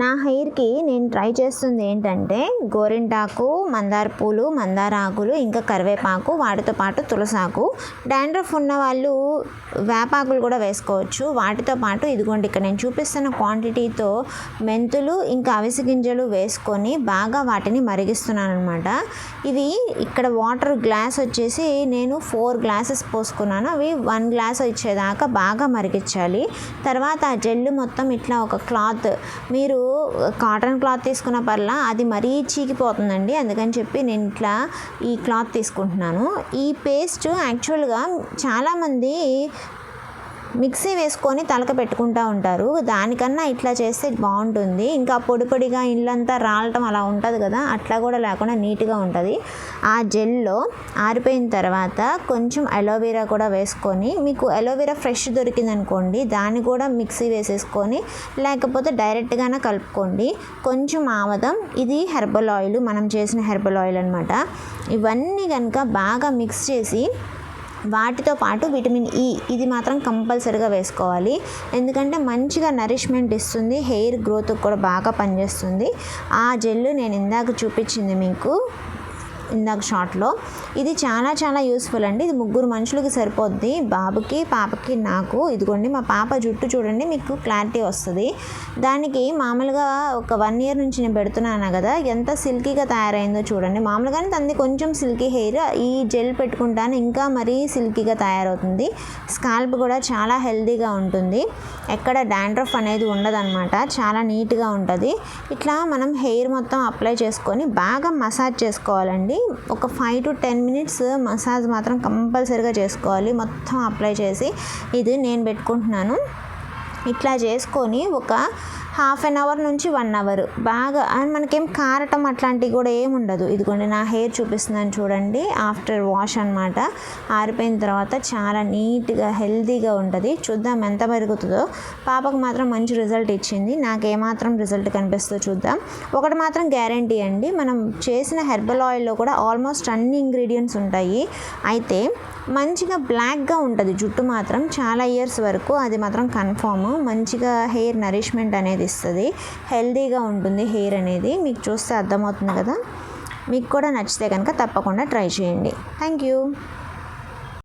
నా హెయిర్కి నేను ట్రై చేస్తుంది ఏంటంటే గోరింటాకు మందార పూలు మందార ఆకులు ఇంకా కరివేపాకు వాటితో పాటు తులసాకు. డాండ్రఫ్ ఉన్న వాళ్ళు వేపాకులు కూడా వేసుకోవచ్చు. వాటితో పాటు ఇదిగోండి ఇక్కడ నేను చూపిస్తున్న క్వాంటిటీతో మెంతులు ఇంకా అవిసె గింజలు వేసుకొని బాగా వాటిని మరిగిస్తున్నాను అనమాట ఇవి ఇక్కడ వాటర్ గ్లాస్ వచ్చేసి నేను ఫోర్ గ్లాసెస్ పోసుకున్నాను. అవి వన్ గ్లాస్ ఇచ్చేదాకా బాగా మరిగించాలి. తర్వాత ఆ జెల్లు మొత్తం ఇట్లా ఒక క్లాత్. మీరు కాటన్ క్లాత్ తీసుకున్న పర్లా అది మరీ చీకిపోతుందండి. అందుకని చెప్పి నేను ఇట్లా ఈ క్లాత్ తీసుకుంటున్నాను. ఈ పేస్ట్ యాక్చువల్గా చాలామంది మిక్సీ వేసుకొని తలక పెట్టుకుంటూ ఉంటారు. దానికన్నా ఇట్లా చేస్తే బాగుంటుంది. ఇంకా పొడి పొడిగా ఇళ్ళంతా రాలటం అలా ఉంటుంది కదా అట్లా కూడా లేకుండా నీట్గా ఉంటుంది. ఆ జెల్లో ఆరిపోయిన తర్వాత కొంచెం అలోవెరా కూడా వేసుకొని మీకు అలోవెరా ఫ్రెష్ దొరికిందనుకోండి దాన్ని కూడా మిక్సీ వేసేసుకొని లేకపోతే డైరెక్ట్గానే కలుపుకోండి. కొంచెం ఆమదం. ఇది హెర్బల్ ఆయిల్. మనం చేసిన హెర్బల్ ఆయిల్ అనమాట ఇవన్నీ కనుక బాగా మిక్స్ చేసి వాటితో పాటు విటమిన్ ఈ ఇది మాత్రం కంపల్సరీగా వేసుకోవాలి. ఎందుకంటే మంచిగా నరిష్మెంట్ ఇస్తుంది హెయిర్ గ్రోత్కి కూడా బాగా పనిచేస్తుంది. ఆ జెల్లు నేను ఇందాక చూపించింది మీకు. ఇందాక షార్ట్లో. ఇది చాలా చాలా యూస్ఫుల్ అండి. ఇది ముగ్గురు మనుషులకి సరిపోద్ది. బాబుకి పాపకి నాకు. ఇదిగోండి మా పాప జుట్టు చూడండి మీకు క్లారిటీ వస్తుంది. దానికి మామూలుగా ఒక వన్ ఇయర్ నుంచి నేను పెడుతున్నాను కదా ఎంత సిల్కీగా తయారైందో చూడండి. మామూలుగానే తనది కొంచెం సిల్కీ హెయిర్ ఈ జెల్ పెట్టుకుంటాను ఇంకా మరీ సిల్కీగా తయారవుతుంది. స్కాల్ప్ కూడా చాలా హెల్దీగా ఉంటుంది. ఎక్కడ డాండ్రఫ్ అనేది ఉండదన్నమాట. చాలా నీట్గా ఉంటుంది. ఇట్లా మనం హెయిర్ మొత్తం అప్లై చేసుకొని బాగా మసాజ్ చేసుకోవాలండి. ఒక five to ten minutes massage మాత్రం కంపల్సరీగా చేసుకోవాలి. మొత్తం అప్లై చేసి ఇది నేను పెట్టుకుంటున్నాను. ఇట్లా చేసుకొని ఒక హాఫ్ అన్ అవర్ నుంచి వన్ అవర్. బాగా మనకేం కారటం అట్లాంటివి కూడా ఏమి ఉండదు. ఇదిగోండి నా హెయిర్ చూపిస్తున్నాను చూడండి. ఆఫ్టర్ వాష్ అనమాట ఆరిపోయిన తర్వాత చాలా నీట్గా హెల్తీగా ఉంటుంది. చూద్దాం ఎంత పెరుగుతుందో. పాపకు మాత్రం మంచి రిజల్ట్ ఇచ్చింది. నాకేమాత్రం రిజల్ట్ కనిపిస్తుందో చూద్దాం. ఒకటి మాత్రం గ్యారంటీ అండి. మనం చేసిన హెర్బల్ ఆయిల్లో కూడా ఆల్మోస్ట్ అన్ని ఇంగ్రీడియంట్స్ ఉంటాయి. అయితే మంచిగా బ్లాక్గా ఉంటుంది జుట్టు మాత్రం. చాలా ఇయర్స్ వరకు అది మాత్రం కన్ఫామ్. మంచిగా హెయిర్ నరిష్మెంట్ అనేది ఇస్తుంది హెల్దీగా ఉంటుంది హెయిర్ అనేది. మీకు చూస్తే అర్థమవుతుంది కదా? మీకు కూడా నచ్చితే కనుక తప్పకుండా ట్రై చేయండి. Thank you.